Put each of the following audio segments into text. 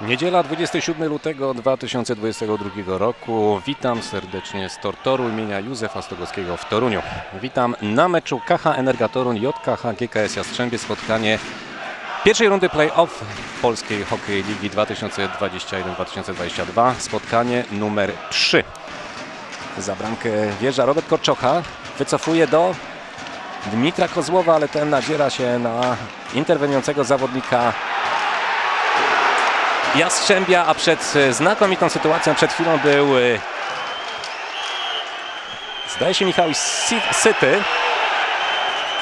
Niedziela 27 lutego 2022 roku. Witam serdecznie z Tortoru imienia Józefa Stogowskiego w Toruniu. Witam na meczu KH Energa Toruń JKH GKS Jastrzębie spotkanie pierwszej rundy play-off Polskiej Hokej Ligi 2021-2022. Spotkanie numer 3. Za bramkę wjeżdża Robert Korczocha. Wycofuje do Dmitra Kozłowa, ale ten nadziera się na interweniującego zawodnika Jastrzębia, a przed e, znakomitą sytuacją przed chwilą był e, zdaje się Michał Syty,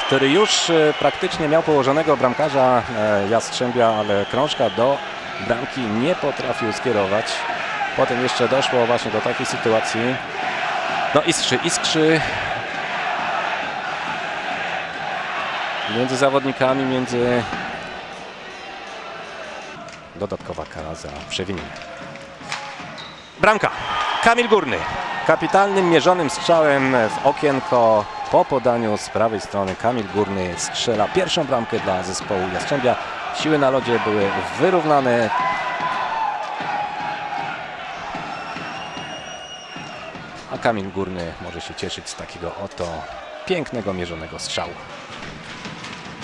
który już e, praktycznie miał położonego bramkarza Jastrzębia, ale krążka do bramki nie potrafił skierować. Potem jeszcze doszło właśnie do takiej sytuacji. No iskrzy, iskrzy między zawodnikami, między Dodatkowa kara za przewinienie. Bramka. Kamil Górny. Kapitalnym mierzonym strzałem w okienko po podaniu z prawej strony Kamil Górny strzela pierwszą bramkę dla zespołu Jastrzębia. Siły na lodzie były wyrównane. A Kamil Górny może się cieszyć z takiego oto pięknego mierzonego strzału.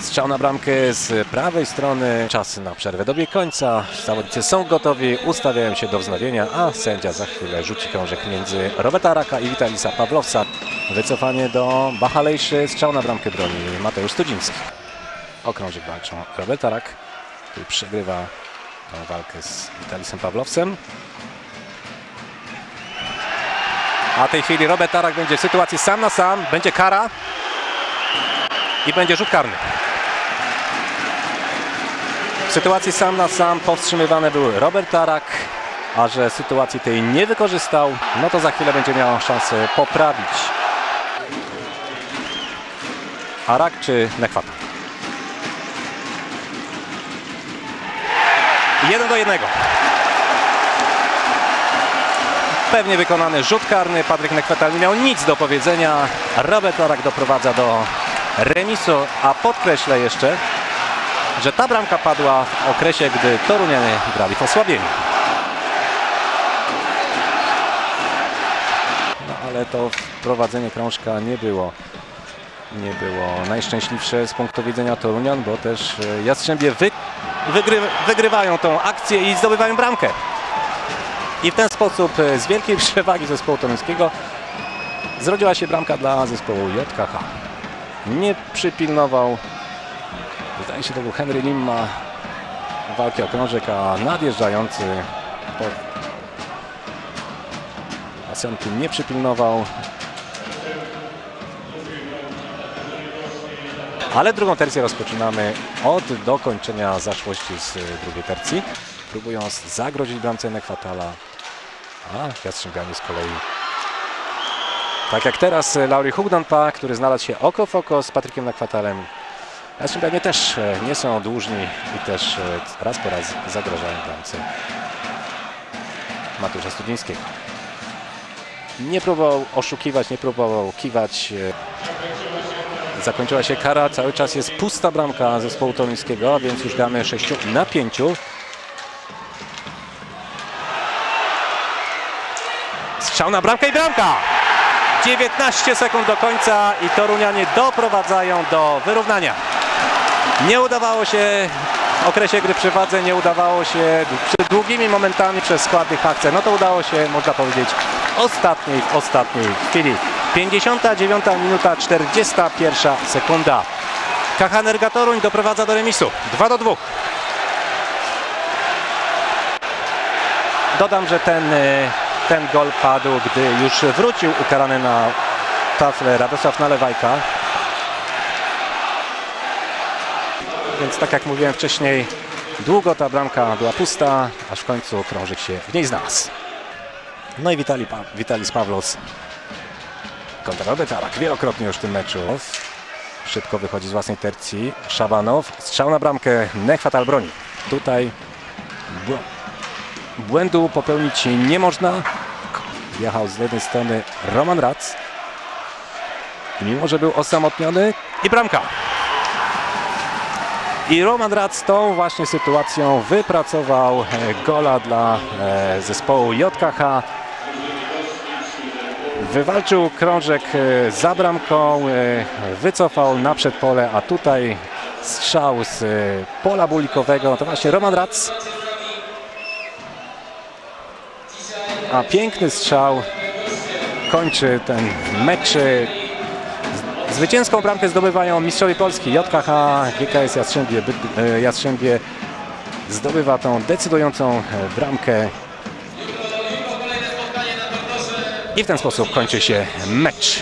Strzał na bramkę z prawej strony. Czas na przerwę dobiegł końca. Zawodnicy są gotowi, ustawiają się do wznowienia, a sędzia za chwilę rzuci krążek między Roberta Raka i Witalisa Pawlowca. Wycofanie do Bachalejszy. Strzał na bramkę broni Mateusz Studziński. O walczą Roberta Rak, który przegrywa tą walkę z Witalisem Pawlowcem. A w tej chwili Robert Tarak będzie w sytuacji sam na sam. Będzie kara i będzie rzut karny. W sytuacji sam na sam powstrzymywane były Robert Tarak, a że sytuacji tej nie wykorzystał, no to za chwilę będzie miał szansę poprawić. Arak czy Nechwata? Jeden do jednego. Pewnie wykonany rzut karny. Patryk Nekweta nie miał nic do powiedzenia. Robert Tarak doprowadza do remisu, a podkreślę jeszcze, że ta bramka padła w okresie, gdy Torunianie grali w osłabieniu. No ale to wprowadzenie krążka nie było nie było najszczęśliwsze z punktu widzenia Torunian, bo też e, Jastrzębie wy, wygry, wygrywają tą akcję i zdobywają bramkę. I w ten sposób e, z wielkiej przewagi zespołu toruńskiego zrodziła się bramka dla zespołu JKH. Nie przypilnował Wydaje się, to był Henry Limma walki o krążek, a nadjeżdżający po nie przypilnował. Ale drugą tercję rozpoczynamy od dokończenia zaszłości z drugiej tercji. Próbując zagrozić bramce Nekwatala, a Jastrzębianie z kolei tak jak teraz Lauri Hugdonpa, który znalazł się oko w oko z Patrykiem Nekwatalem, Jastrzębianie też e, nie są dłużni i też e, raz po raz zagrażają bramce Mateusza Studzińskiego. Nie próbował oszukiwać, nie próbował kiwać. e, Zakończyła się kara, cały czas jest pusta bramka zespołu toruńskiego, więc już gramy 6 na 5. Strzał na bramkę i bramka! 19 sekund do końca i Torunianie doprowadzają do wyrównania. Nie udawało się w okresie gry przy wadze, nie udawało się przy długimi momentami przez składnych akcję. No to udało się, można powiedzieć, ostatniej, ostatniej chwili. 59 minuta, 41 sekunda. KH Energa Toruń doprowadza do remisu. 2 do 2. Dodam, że ten, y, ten gol padł, gdy już wrócił ukarany na taflę Radosław Nalewajka. Więc tak jak mówiłem wcześniej, długo ta bramka była pusta, aż w końcu krążek się w niej znalazł. No i Witali, pa Witalis Pawlos kontra Robert Arak wielokrotnie już w tym meczu. Szybko wychodzi z własnej tercji. Szabanow, strzał na bramkę, Nechwatal broni. Tutaj bł błędu popełnić nie można. Wjechał z jednej strony Roman Rac. Mimo, że był osamotniony i bramka. I Roman Rac tą właśnie sytuacją wypracował e, gola dla e, zespołu JKH. Wywalczył krążek e, za bramką, wycofał na przedpole, a tutaj strzał z pola bulikowego. To właśnie Roman Rac. A piękny strzał kończy ten mecz. Zwycięską bramkę zdobywają mistrzowie Polski JKH, GKS Jastrzębie, e, Jastrzębie zdobywa tą decydującą e, bramkę. I w ten sposób kończy się mecz.